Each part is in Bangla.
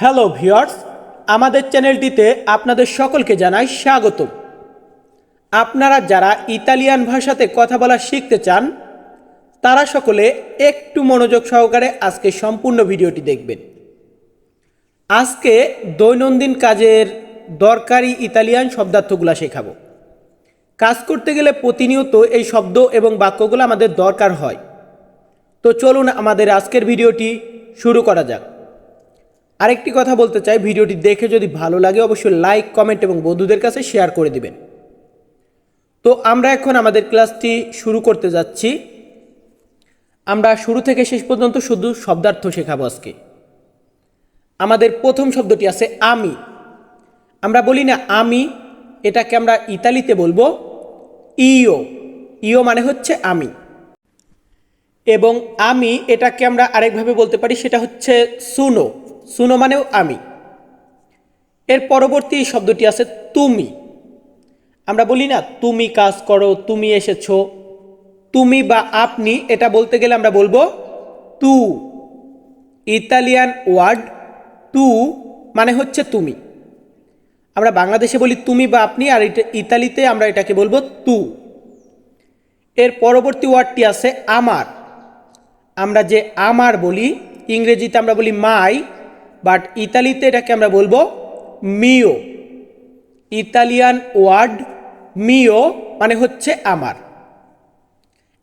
হ্যালো ভিউয়ার্স আমাদের চ্যানেলটিতে আপনাদের সকলকে জানাই স্বাগত আপনারা যারা ইতালিয়ান ভাষাতে কথা বলা শিখতে চান, তারা সকলে একটু মনোযোগ সহকারে আজকে সম্পূর্ণ ভিডিওটি দেখবেন। আজকে দৈনন্দিন কাজের দরকারি ইতালিয়ান শব্দার্থগুলো শেখাবো। কাজ করতে গেলে প্রতিনিয়ত এই শব্দ এবং বাক্যগুলো আমাদের দরকার হয়। তো চলুন আমাদের আজকের ভিডিওটি শুরু করা যাক। আরেকটি কথা বলতে চাই, ভিডিওটি দেখে যদি ভালো লাগে অবশ্যই লাইক, কমেন্ট এবং বন্ধুদের কাছে শেয়ার করে দিবেন। তো আমরা এখন আমাদের ক্লাসটি শুরু করতে যাচ্ছি। আমরা শুরু থেকে শেষ পর্যন্ত শুধু শব্দার্থ শেখাবো আজকে। আমাদের প্রথম শব্দটি আছে আমি। আমরা বলি না আমি, এটাকে আমরা ইতালিতে বলব ইও ইও মানে হচ্ছে আমি। এবং আমি এটাকে আমরা আরেকভাবে বলতে পারি, সেটা হচ্ছে সুনো। সুনো মানেও আমি। এর পরবর্তী শব্দটি আছে তুমি। আমরা বলি না, তুমি কাজ করো, তুমি এসেছ। তুমি বা আপনি, এটা বলতে গেলে আমরা বলব, তু। ইতালিয়ান ওয়ার্ড টু মানে হচ্ছে তুমি। আমরা বাংলাদেশে বলি তুমি বা আপনি আর ইতালিতে আমরা এটাকে বলব তু। এর পরবর্তী ওয়ার্ডটি আছে আমার। আমরা যে আমার বলি, ইংরেজিতে আমরা বলি মাই। বাট ইতালিতে এটাকে আমরা বলব মিও ইতালিয়ান ওয়ার্ড মিও মানে হচ্ছে আমার।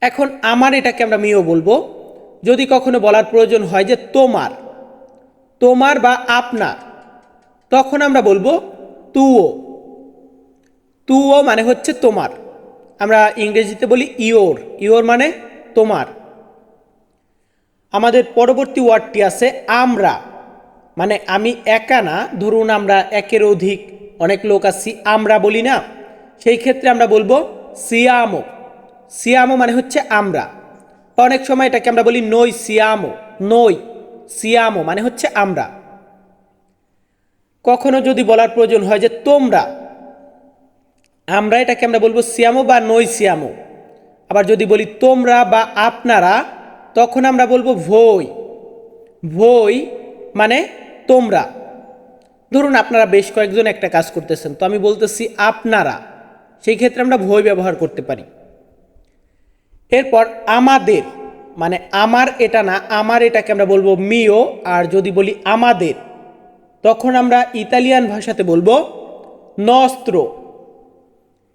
এখন আমার এটাকে আমরা মিও বলব। যদি কখনো বলার প্রয়োজন হয় যে তোমার তোমার বা আপনার, তখন আমরা বলব তুও। তুও মানে হচ্ছে তোমার। আমরা ইংরেজিতে বলি ইওর ইওর মানে তোমার। আমাদের পরবর্তী ওয়ার্ডটি আছে আমরা। মানে আমি একা না, ধরুন আমরা একের অধিক অনেক লোক আছি, আমরা বলি না। সেই ক্ষেত্রে আমরা বলব সিয়ামো। সিয়ামো মানে হচ্ছে আমরা। অনেক সময় এটাকে আমরা বলি নই সিয়ামো। নই সিয়ামো মানে হচ্ছে আমরা। কখনো যদি বলার প্রয়োজন হয় যে তোমরা, আমরা এটাকে আমরা বলব সিয়ামো বা নই সিয়ামো। আবার যদি বলি তোমরা বা আপনারা, তখন আমরা বলব ভই। ভই মানে তোমরা। ধরুন আপনারা বেশ কয়েকজন একটা কাজ করতেছেন, তো আমি বলতেছি আপনারা, সেই ক্ষেত্রে আমরা ভয় ব্যবহার করতে পারি। এরপর আমাদের মানে আমার এটা না, আমার এটাকে আমরা বলব মিও, আর যদি বলি আমাদের, তখন আমরা ইতালিয়ান ভাষাতে বলব নস্ত্র।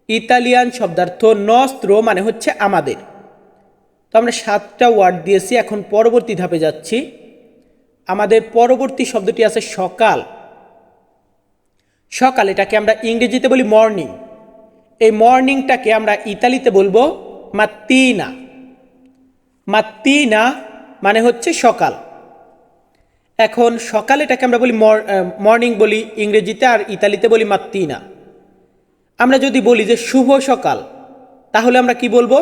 ইতালিয়ান শব্দার্থ নস্ত্র মানে হচ্ছে আমাদের। তো আমরা সাতটা ওয়ার্ড দিয়েছি, এখন পরবর্তী ধাপে যাচ্ছি। আমাদের পরবর্তী শব্দটি আছে সকাল। সকাল এটাকে আমরা ইংরেজিতে বলি মর্নিং এই মর্নিংটাকে আমরা ইতালিতে বলব মাত্তিনা মাত্তিনা মানে হচ্ছে সকাল। এখন সকাল এটাকে আমরা বলি মর্নিং বলি ইংরেজিতে আর ইতালিতে বলি মাত্তিনা আমরা যদি বলি যে শুভ সকাল, তাহলে আমরা কি বলব?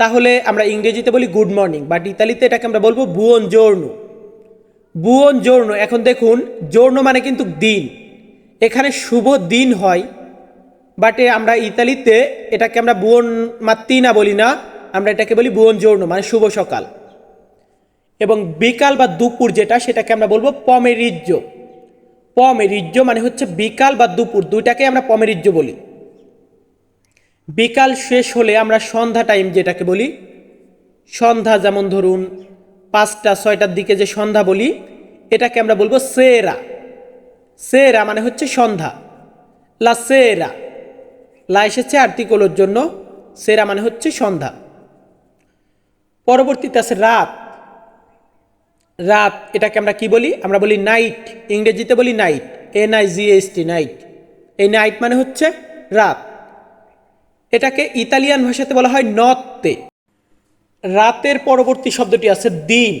তাহলে আমরা ইংরেজিতে বলি গুড মর্নিং বাট ইতালিতে এটাকে আমরা বলব বুয়ন জোর্ণ বুয়ন জোর্ণ এখন দেখুন জোর্ণ মানে কিন্তু দিন। এখানে শুভ দিন হয় বাট আমরা ইতালিতে এটাকে আমরা বুয়ন মাত্তিনা বলি না, আমরা এটাকে বলি বুয়ন জোর্ণ মানে শুভ সকাল। এবং বিকাল বা দুপুর যেটা, সেটাকে আমরা বলব পমেরিজ্য পমেরিজ্য মানে হচ্ছে বিকাল বা দুপুর, দুইটাকে আমরা পমেরিজ্য বলি। বিকাল শেষ হলে আমরা সন্ধ্যা টাইম যেটাকে বলি, সন্ধ্যা যেমন ধরুন পাঁচটা, ছয়টার দিকে যে সন্ধ্যা বলি, এটাকে আমরা বলব সেরা। সেরা মানে হচ্ছে সন্ধ্যা। লা সেরা। লা এসেছে আর্টিকলের জন্য, সেরা মানে হচ্ছে সন্ধ্যা। পরবর্তীতে আছে রাত। রাত, এটাকে আমরা কি বলি? আমরা বলি নাইট। ইংরেজিতে বলি night. N I G H T night. এই নাইট মানে হচ্ছে রাত। এটাকে ইতালিয়ান ভাষাতে বলা হয় নত্তে রাতের পরবর্তী শব্দটি আছে দিন।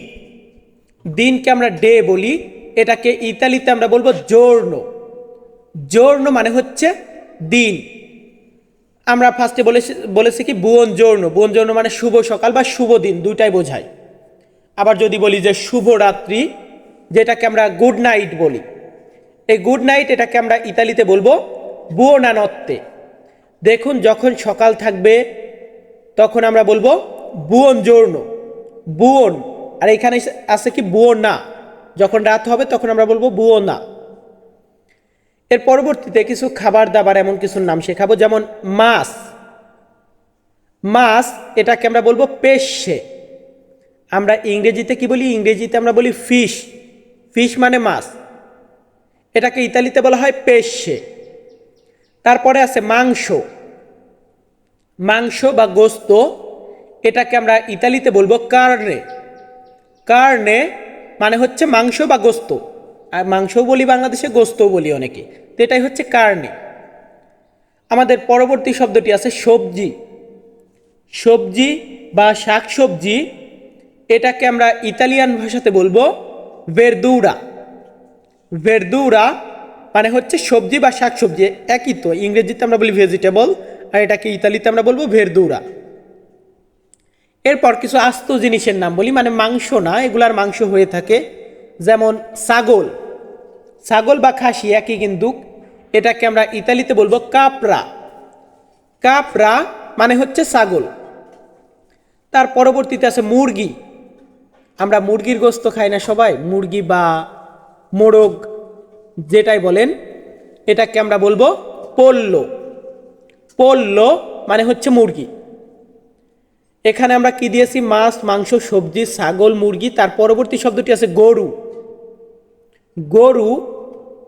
দিনকে আমরা ডে বলি, এটাকে ইতালিতে আমরা বলব জোর্ণ জোর্ণ মানে হচ্ছে দিন। আমরা ফার্স্টে বলেছি বলেছি কি? বুয়ন জোর্ণ বুয়ন জোর্ণ মানে শুভ সকাল বা শুভ দিন, দুইটাই বোঝায়। আবার যদি বলি যে শুভ রাত্রি, যেটাকে আমরা গুড নাইট বলি। এই গুড নাইট এটাকে আমরা ইতালিতে বলব বুয়োনানত্তে দেখুন, যখন সকাল থাকবে, তখন আমরা বলব বুয়ন জোর্ণ, বুয়ন। আর এখানে আছে কি বুয়ন? না যখন রাত হবে তখন আমরা বলব বুয়োনা। এর পরবর্তীতে কিছু খাবার দাবার এমন কিছুর নাম শেখাবো, যেমন মাছ। মাছ এটাকে আমরা বলব পেশে। আমরা ইংরেজিতে কি বলি? ইংরেজিতে আমরা বলি ফিশ। ফিশ মানে মাছ। এটাকে ইতালিতে বলা হয় পেশে। তারপরে আছে মাংস। মাংস বা গোস্ত এটাকে আমরা ইতালিতে বলব কার্নে। কার্নে মানে হচ্ছে মাংস বা গোস্ত। আর মাংসও বলি বাংলাদেশে গোস্তও বলি অনেকে। তো এটাই হচ্ছে কার্নে। আমাদের পরবর্তী শব্দটি আছে সবজি। সবজি বা শাক সবজি এটাকে আমরা ইতালিয়ান ভাষাতে বলব ভেরদুরা ভেরদুরা মানে হচ্ছে সবজি বা শাক সবজি একই তো। ইংরেজিতে আমরা বলি ভেজিটেবল আর এটাকে ইতালিতে আমরা বলব ভেরদুরা এরপর কিছু আস্ত জিনিসের নাম বলি মানে মাংস না, এগুলার মাংস হয়ে থাকে। যেমন ছাগল। ছাগল বা খাসি একই কিন্তু, এটাকে আমরা ইতালিতে বলব কাপড়া। কাপড়া মানে হচ্ছে ছাগল। তার পরবর্তীতে আছে মুরগি। আমরা মুরগির গোস্ত খাই না সবাই, মুরগি বা মোরগ যেটাই বলেন, এটাকে আমরা বলব পল্ল। পল্ল মানে হচ্ছে মুরগি। এখানে আমরা কি দিয়েছি? মাছ, মাংস, সবজি, ছাগল, মুরগি, তার পরবর্তী শব্দটি আছে গরু। গরু,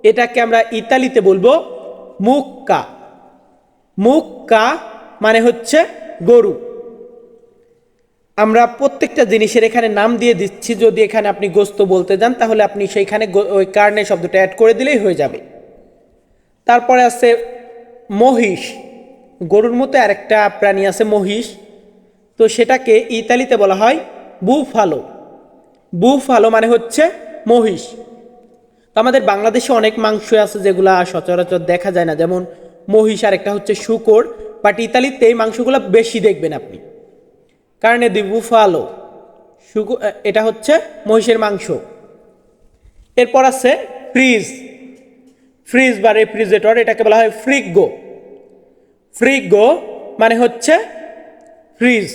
এটাকে আমরা ইতালিতে বলব মুক্কা। মুক্কা মানে হচ্ছে গরু। আমরা প্রত্যেকটা জিনিসের এখানে নাম দিয়ে দিচ্ছি, যদি এখানে আপনি গোস্ত বলতে যান, তাহলে আপনি সেইখানে ওই কার্নে শব্দটা অ্যাড করে দিলেই হয়ে যাবে। তারপরে আছে মহিষ। গরুর মতো আরেকটা প্রাণী আছে মহিষ। তো সেটাকে ইতালিতে বলা হয় বুফালো। বুফালো মানে হচ্ছে মহিষ। তো আমাদের বাংলাদেশে অনেক মাংস আছে যেগুলা সচরাচর দেখা যায় না। যেমন মহিষ আর একটা হচ্ছে শুকর বাট ইতালিতে এই মাংসগুলো বেশি দেখবেন আপনি। কারণ দি বুফালো। শুকর এটা হচ্ছে মহিষের মাংস। এরপর আছে ফ্রিজ। ফ্রিজ বা রেফ্রিজারেটর এটাকে বলা হয় ফ্রিগো। ফ্রিগো মানে হচ্ছে ফ্রিজ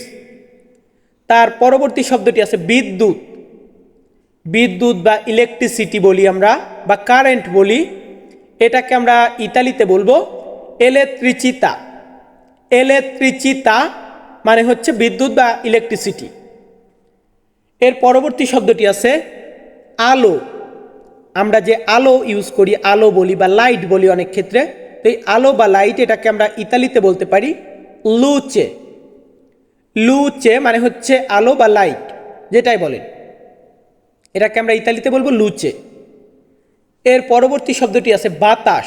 তার পরবর্তী শব্দটি আছে বিদ্যুৎ। বিদ্যুৎ বা ইলেকট্রিসিটি বলি আমরা, বা কারেন্ট বলি। এটাকে আমরা ইতালিতে বলব এলেত্রিচিতা এলেত্রিচিতা মানে হচ্ছে বিদ্যুৎ বা ইলেকট্রিসিটি এর পরবর্তী শব্দটি আছে আলো। আমরা যে আলো ইউজ করি, আলো বলি বা লাইট বলি অনেক ক্ষেত্রে। তো এই আলো বা লাইট এটাকে আমরা ইতালিতে বলতে পারি লুচে। লুচে মানে হচ্ছে আলো বা লাইট, যেটাই বলেন। এটাকে আমরা ইতালিতে বলব লুচে। এর পরবর্তী শব্দটি আছে বাতাস।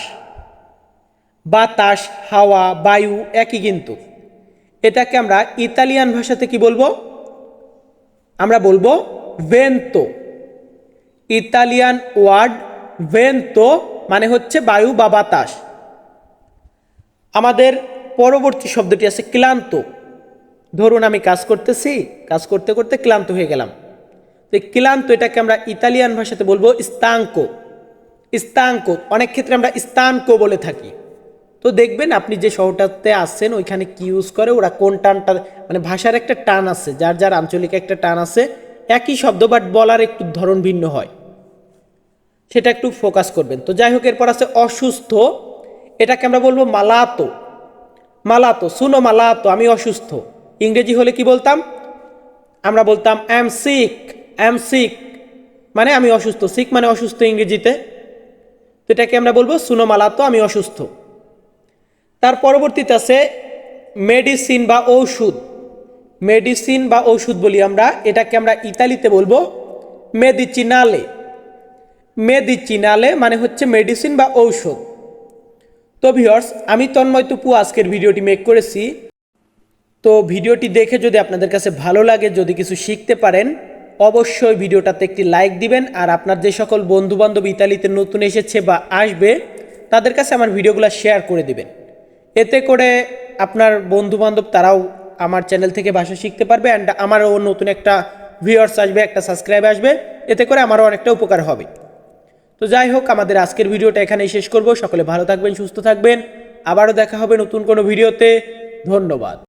বাতাস, হাওয়া, বায়ু একই কিন্তু। এটাকে আমরা ইতালিয়ান ভাষাতে কি বলব? আমরা বলব ভেন্তো ইতালিয়ান ওয়ার্ড ভেন্তো মানে হচ্ছে বায়ু বা বাতাস। আমাদের পরবর্তী শব্দটি আছে ক্লান্ত। ধরুন আমি কাজ করতেছি, কাজ করতে করতে ক্লান্ত হয়ে গেলাম। তো ক্লান্ত এটাকে আমরা ইতালিয়ান ভাষাতে বলব স্তাঙ্কো স্তাঙ্কো অনেক ক্ষেত্রে আমরা স্তাঙ্কো বলে থাকি। তো দেখবেন আপনি যে শহরটাতে আসছেন ওইখানে কি ইউজ করে, ওরা কোন টানটা মানে ভাষার একটা টান আছে, যার যার আঞ্চলিক একটা টান আছে, একই শব্দ বাট বলার একটু ধরন ভিন্ন হয়। সেটা একটু ফোকাস করবেন। তো যাই হোক, এরপর আছে অসুস্থ। এটাকে আমরা বলব মালাতো। মালাতো, শুনো মালাতো, আমি অসুস্থ। ইংরেজি হলে কি বলতাম? আমরা বলতাম অ্যাম সিক অ্যাম সিক মানে আমি অসুস্থ। সিক মানে অসুস্থ ইংরেজিতে। তো এটাকে আমরা বলব শুনো মালাতো আমি অসুস্থ। তার পরবর্তীতে আছে মেডিসিন বা ঔষধ। মেডিসিন বা ঔষধ বলি আমরা, এটাকে আমরা ইতালিতে বলব মেডিচিনালে। মেডিচিনালে মানে হচ্ছে মেডিসিন বা ঔষধ। তো ভিওর্স আমি তন্ময় টুপু আজকের ভিডিওটি মেক করেছি। তো ভিডিওটি দেখে যদি আপনাদের কাছে ভালো লাগে, যদি কিছু শিখতে পারেন, অবশ্যই ভিডিওটাতে একটি লাইক দিবেন। আর আপনার যে সকল বন্ধুবান্ধব ইতালিতে নতুন এসেছে বা আসবে, তাদের কাছে আমার ভিডিওগুলো শেয়ার করে দিবেন। এতে করে আপনার বন্ধুবান্ধব তারাও আমার চ্যানেল থেকে ভাষা শিখতে পারবে অ্যান্ড আমারও নতুন একটা ভিউয়ার্স আসবে, একটা সাবস্ক্রাইব আসবে। এতে করে আমারও অনেকটা উপকার হবে। তো যাই হোক, আমাদের আজকের ভিডিওটা এখানেই শেষ করব। সকলে ভালো থাকবেন, সুস্থ থাকবেন। আবারও দেখা হবে নতুন কোনো ভিডিওতে। ধন্যবাদ।